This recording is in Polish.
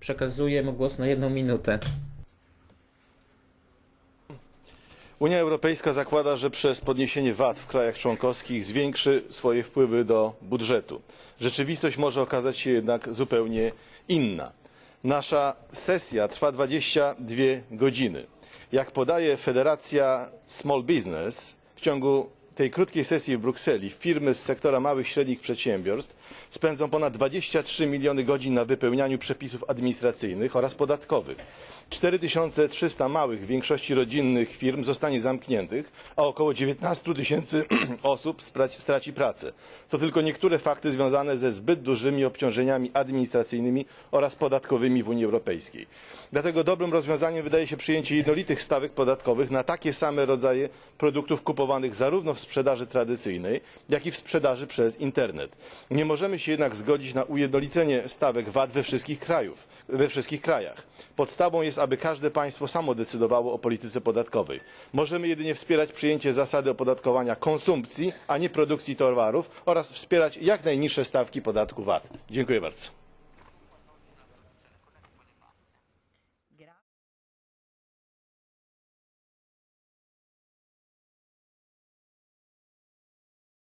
Przekazuję mu głos na jedną minutę. Unia Europejska zakłada, że przez podniesienie VAT w krajach członkowskich zwiększy swoje wpływy do budżetu. Rzeczywistość może okazać się jednak zupełnie inna. Nasza sesja trwa 22 godziny. Jak podaje Federacja Small Business, w ciągu tej krótkiej sesji w Brukseli firmy z sektora małych i średnich przedsiębiorstw spędzą ponad 23 miliony godzin na wypełnianiu przepisów administracyjnych oraz podatkowych. 4300 małych, w większości rodzinnych firm zostanie zamkniętych, a około 19 tysięcy osób straci, pracę. To tylko niektóre fakty związane ze zbyt dużymi obciążeniami administracyjnymi oraz podatkowymi w Unii Europejskiej. Dlatego dobrym rozwiązaniem wydaje się przyjęcie jednolitych stawek podatkowych na takie same rodzaje produktów kupowanych zarówno w sprzedaży tradycyjnej, jak i w sprzedaży przez internet. Nie możemy się jednak zgodzić na ujednolicenie stawek VAT we wszystkich, krajach. Podstawą jest, aby każde państwo samo decydowało o polityce podatkowej. Możemy jedynie wspierać przyjęcie zasady opodatkowania konsumpcji, a nie produkcji towarów oraz wspierać jak najniższe stawki podatku VAT. Dziękuję bardzo.